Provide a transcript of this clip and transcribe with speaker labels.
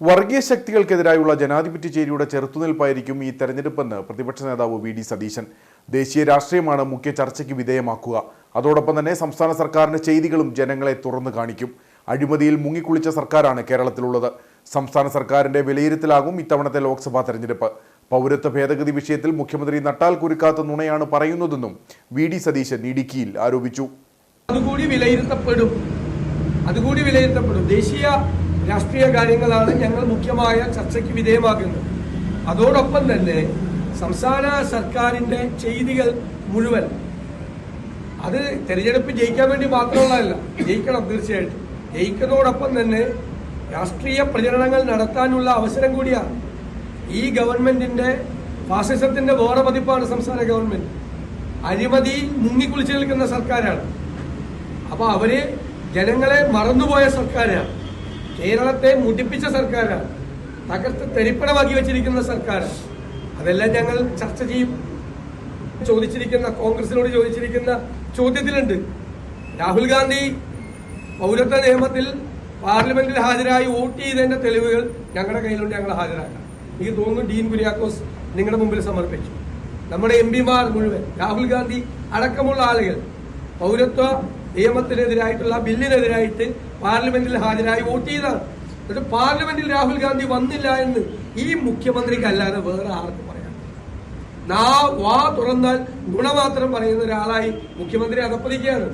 Speaker 1: വർഗീയ ശക്തികൾക്കെതിരായുള്ള ജനാധിപത്യ ചേരിയുടെ ചെറുത്തുനിൽപ്പായിരിക്കും ഈ തെരഞ്ഞെടുപ്പെന്ന് പ്രതിപക്ഷ നേതാവ് വി ഡി സതീശൻ. ദേശീയ രാഷ്ട്രീയമാണ് മുഖ്യ ചർച്ചയ്ക്ക് വിധേയമാക്കുക. അതോടൊപ്പം തന്നെ സംസ്ഥാന സർക്കാരിന്റെ ചെയ്തികളും ജനങ്ങളെ തുറന്നു കാണിക്കും. അഴിമതിയിൽ മുങ്ങിക്കുളിച്ച സർക്കാരാണ് കേരളത്തിലുള്ളത്. സംസ്ഥാന സർക്കാരിന്റെ വിലയിരുത്തലാകും ഇത്തവണത്തെ ലോക്സഭാ തെരഞ്ഞെടുപ്പ്. പൗരത്വ ഭേദഗതി വിഷയത്തിൽ മുഖ്യമന്ത്രി നട്ടാൽ കുരുക്കാത്ത നുണയാണ് പറയുന്നതെന്നും വി ഡി സതീശൻ ഇടുക്കിയിൽ ആരോപിച്ചു.
Speaker 2: അതുകൂടി വിലയിരുത്തപ്പെടും. അതുകൂടി വിലയിരുത്തപ്പെടും. ദേശീയ രാഷ്ട്രീയ കാര്യങ്ങളാണ് ഞങ്ങൾ മുഖ്യമായ ചർച്ചയ്ക്ക് വിധേയമാക്കുന്നത് അതോടൊപ്പം തന്നെ സംസ്ഥാന സർക്കാരിന്റെ ചെയ്തികൾ മുഴുവൻ അത് തെരഞ്ഞെടുപ്പ് ജയിക്കാൻ വേണ്ടി മാത്രമുള്ളതല്ല ജയിക്കണം തീർച്ചയായിട്ടും. ജയിക്കുന്നതോടൊപ്പം തന്നെ രാഷ്ട്രീയ പ്രചരണങ്ങൾ നടത്താനുള്ള അവസരം കൂടിയാണ്. ഈ ഗവൺമെന്റിന്റെ ഫാസിസത്തിന്റെ വേറെ പതിപ്പാണ് സംസ്ഥാന ഗവൺമെന്റ്. അഴിമതി മുങ്ങിക്കുളിച്ചു നിൽക്കുന്ന സർക്കാരാണ്. അപ്പോൾ അവർ ജനങ്ങളെ മറന്നുപോയ സർക്കാരാണ്. കേരളത്തെ മുടിപ്പിച്ച സർക്കാരാണ്. തകർത്ത് തെരിപ്പണമാക്കി വെച്ചിരിക്കുന്ന സർക്കാരാണ്. അതെല്ലാം ഞങ്ങൾ ചർച്ച ചെയ്യും. ചോദിച്ചിരിക്കുന്ന കോൺഗ്രസിനോട് ചോദിച്ചിരിക്കുന്ന ചോദ്യത്തിലുണ്ട്. രാഹുൽ ഗാന്ധി പൗരത്വ നിയമത്തിൽ പാർലമെന്റിൽ ഹാജരായി വോട്ട് ചെയ്തതിന്റെ തെളിവുകൾ ഞങ്ങളുടെ കയ്യിലുണ്ട് ഞങ്ങൾ ഹാജരാക്കാം. എനിക്ക് തോന്നുന്നു ഡീൻ കുര്യാക്കോസ് നിങ്ങളുടെ മുമ്പിൽ സമർപ്പിച്ചു. നമ്മുടെ എം പിമാർ മുഴുവൻ രാഹുൽ ഗാന്ധി അടക്കമുള്ള ആളുകൾ പൗരത്വ നിയമത്തിനെതിരായിട്ടുള്ള ബില്ലിനെതിരായിട്ട് പാർലമെന്റിൽ ഹാജരായി വോട്ട് ചെയ്തതാണ്. എന്നിട്ട് പാർലമെന്റിൽ രാഹുൽ ഗാന്ധി വന്നില്ല എന്ന് ഈ മുഖ്യമന്ത്രിക്കല്ലാതെ വേറെ ആർക്കും പറയാം നാ വാ തുറന്നാൽ ഗുണമാത്രം പറയുന്ന ഒരാളായി മുഖ്യമന്ത്രി അകപ്പതിക്കുകയാണ്